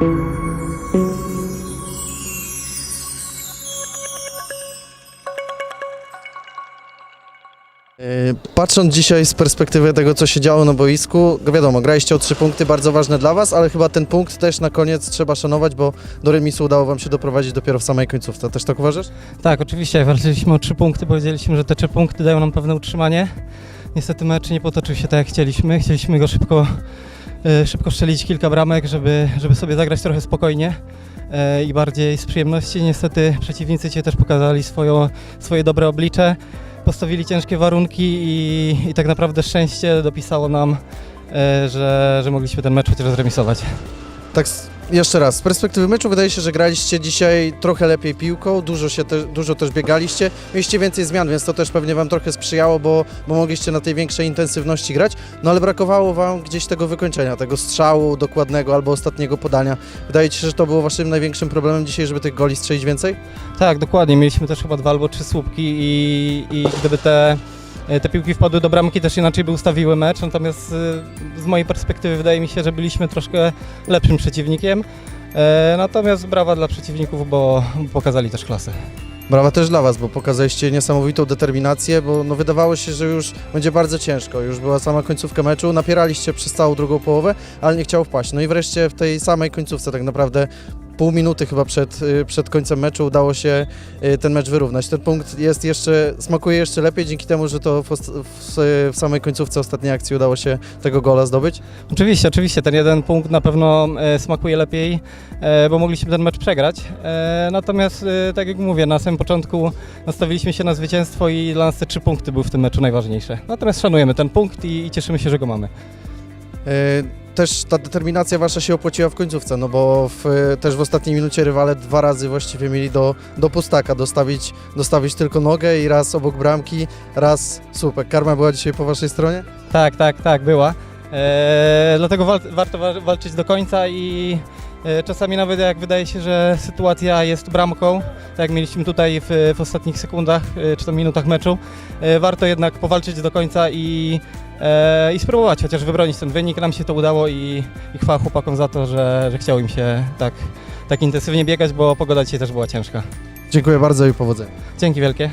Yy, Patrząc dzisiaj z perspektywy tego, co się działo na boisku, wiadomo, graliście o trzy punkty, bardzo ważne dla Was, ale chyba ten punkt też na koniec trzeba szanować, bo do remisu udało Wam się doprowadzić dopiero w samej końcówce. Też tak uważasz? Tak, oczywiście, walczyliśmy o trzy punkty, powiedzieliśmy, że te trzy punkty dają nam pewne utrzymanie. Niestety mecz nie potoczył się tak jak chcieliśmy. Chcieliśmy go szybko, e, szybko strzelić kilka bramek, żeby, żeby sobie zagrać trochę spokojnie e, i bardziej z przyjemności. Niestety przeciwnicy Cię też pokazali swoją, swoje dobre oblicze, postawili ciężkie warunki i, i tak naprawdę szczęście dopisało nam, e, że, że mogliśmy ten mecz chociaż zremisować. Tak, jeszcze raz, z perspektywy meczu wydaje się, że graliście dzisiaj trochę lepiej piłką, dużo, się te, dużo też biegaliście, mieliście więcej zmian, więc to też pewnie Wam trochę sprzyjało, bo, bo mogliście na tej większej intensywności grać, no ale brakowało Wam gdzieś tego wykończenia, tego strzału dokładnego albo ostatniego podania. Wydaje się, że to było Waszym największym problemem dzisiaj, żeby tych goli strzelić więcej? Tak, dokładnie. Mieliśmy też chyba dwa albo trzy słupki i, i gdyby te, te piłki wpadły do bramki, też inaczej by ustawiły mecz. Natomiast y, z mojej perspektywy wydaje mi się, że byliśmy troszkę lepszym przeciwnikiem. E, Natomiast brawa dla przeciwników, bo pokazali też klasę. Brawa też dla Was, bo pokazaliście niesamowitą determinację, bo no wydawało się, że już będzie bardzo ciężko. Już była sama końcówka meczu, napieraliście przez całą drugą połowę, ale nie chciało wpaść. No i wreszcie w tej samej końcówce, tak naprawdę pół minuty chyba przed, y, przed końcem meczu udało się y, ten mecz wyrównać. Ten punkt jest jeszcze, smakuje jeszcze lepiej dzięki temu, że to w, w, w samej końcówce ostatniej akcji udało się tego gola zdobyć. Oczywiście, oczywiście, ten jeden punkt na pewno e, smakuje lepiej, e, bo mogliśmy ten mecz przegrać. E, natomiast, tak jak mówię, na samym początku nastawiliśmy się na zwycięstwo i dla nas te trzy punkty były w tym meczu najważniejsze. Natomiast szanujemy ten punkt i, i cieszymy się, że go mamy. Y, Też ta determinacja wasza się opłaciła w końcówce, no bo w, też w ostatniej minucie rywale dwa razy właściwie mieli do, do pustaka dostawić, dostawić tylko nogę i raz obok bramki, raz słupek. Karma była dzisiaj po waszej stronie? Tak, tak, tak, była. E, dlatego wal, warto wa- walczyć do końca i e, czasami nawet jak wydaje się, że sytuacja jest bramką, tak jak mieliśmy tutaj w, w ostatnich sekundach e, czy tam minutach meczu, e, warto jednak powalczyć do końca i, e, i spróbować chociaż wybronić ten wynik. Nam się to udało i, i chwała chłopakom za to, że, że chciało im się tak, tak intensywnie biegać, bo pogoda dzisiaj też była ciężka. Dziękuję bardzo i powodzenia. Dzięki wielkie.